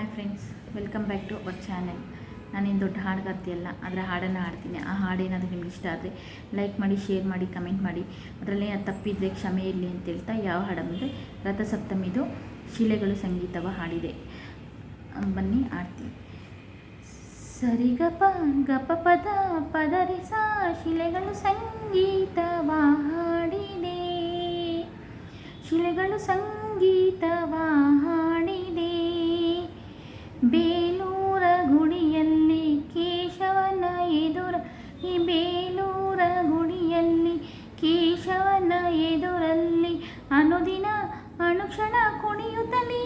Hi friends welcome back to our channel ನಾನೇನು ದೊಡ್ಡ ಹಾಡುಗಾರ್ತಿಯಲ್ಲ ಅದರ ಹಾಡನ್ನು ಹಾಡ್ತೀನಿ. ಆ ಹಾಡೇನಾದರೂ ನಿಮ್ಗೆ ಇಷ್ಟ ಆದರೆ ಲೈಕ್ ಮಾಡಿ ಶೇರ್ ಮಾಡಿ ಕಮೆಂಟ್ ಮಾಡಿ. ಅದರಲ್ಲಿ ತಪ್ಪಿದರೆ ಕ್ಷಮೆ ಇರಲಿ ಅಂತ ಹೇಳ್ತಾ ಯಾವ ಹಾಡಂದರೆ ರಥಸಪ್ತಮಿದು ಶಿಲೆಗಳು ಸಂಗೀತವ ಹಾಡಿದೆ. ಬನ್ನಿ ಹಾಡ್ತೀನಿ ಸರಿಗಪ ಗಪ ಪದ ಪದರಿಸ ಶಿಲೆಗಳು ಸಂಗೀತವ ಹಾಡಿದೆ. ಶಿಲೆಗಳು ಸಂಗೀತವ ಅನುದಿನ ಅನುಕ್ಷಣ ಕುಣಿಯುತ್ತಲೇ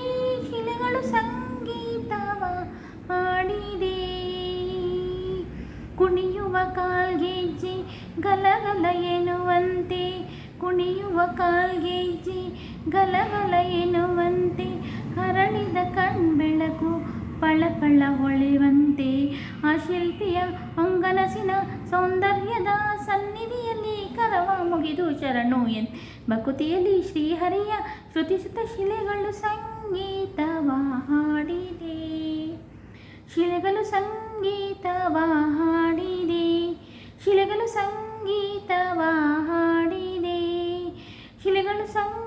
ಶಿಲೆಗಳು ಸಂಗೀತವ ಹಾಡಿದೆ. ಕುಣಿಯುವ ಕಾಲ್ಗೆಜ್ಜೆ ಗಲಗಲ ಎನ್ನುವಂತೆ, ಕುಣಿಯುವ ಕಾಲ್ಗೆಜ್ಜೆ ಗಲಗಲ ಎನ್ನುವಂತೆ, ಹರಳಿದ ಕಣ್ಬೆಳಕು ಪಳಪಳ ಹೊಳೆವಂತೆ ಆ ಶಿಲ್ಪಿಯ ಅಂಗನಸಿನ ಸೌಂದರ್ಯದ ಕರವ ಮುಗಿದು ಶರಣು ಎನ್ ಭಕುತಿಯಲ್ಲಿ ಶ್ರೀಹರಿಯ ಶ್ರುತಿಸುತ್ತ ಶಿಲೆಗಳು ಸಂಗೀತವ ಹಾಡಿದೆ ಶಿಲೆಗಳು ಸಂಗೀತವ ಹಾಡಿದೆ ಶಿಲೆಗಳು ಸಂಗೀತವ ಹಾಡಿದೆ ಶಿಲೆಗಳು ಸಂಗೀತವ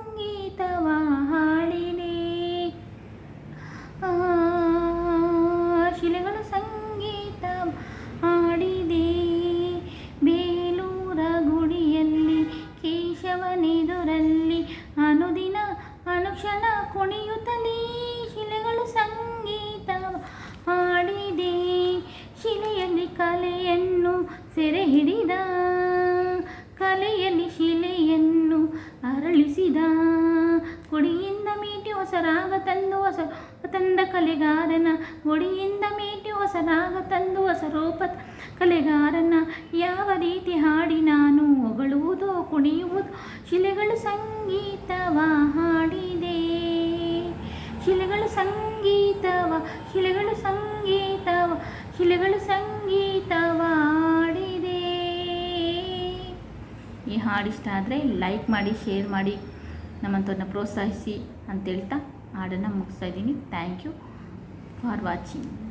ಕೇಶವನೆದುರಲ್ಲಿ ಅನುದಿನ ಅನುಕ್ಷಣ ಕುಣಿಯುತ್ತಲೇ ಶಿಲೆಗಳು ಸಂಗೀತ ಹಾಡಿದೆ. ಶಿಲೆಯಲ್ಲಿ ಕಲೆಯನ್ನು ಸೆರೆ ಹಿಡಿದ ಕಲೆಯಲ್ಲಿ ಶಿಲೆಯನ್ನು ಅರಳಿಸಿದ. ಕೊಡಿಯಿಂದ ಮೀಟಿ ಹೊಸ ರಾಗ ತಂದು ಹೊಸ ಕಲೆಗಾರನ ಗುಡಿಯಿಂದ ಮೀಟಿ ಹೊಸ ರಾಗ ತಂದು ಹೊಸ ರೂಪ ಕಲೆಗಾರನ ಯಾವ ರೀತಿ ಹಾಡಿ ನಾನು ಹೊಗಳುವುದು, ಕುಣಿಯುವುದು? ಶಿಲೆಗಳು ಸಂಗೀತವ ಹಾಡಿದೆ. ಶಿಲೆಗಳು ಸಂಗೀತವ ಶಿಲೆಗಳು ಸಂಗೀತವ ಶಿಲೆಗಳು ಸಂಗೀತವ ಹಾಡಿದೆ. ಈ ಹಾಡು ಇಷ್ಟ ಆದರೆ ಲೈಕ್ ಮಾಡಿ, ಶೇರ್ ಮಾಡಿ, ನಮ್ಮಂಥವ್ರನ್ನ ಪ್ರೋತ್ಸಾಹಿಸಿ ಅಂತ ಹೇಳ್ತಾ ಹಾಡನ್ನು ಮುಗಿಸ್ತಾ ಇದ್ದೀನಿ. Thank you. 国外的。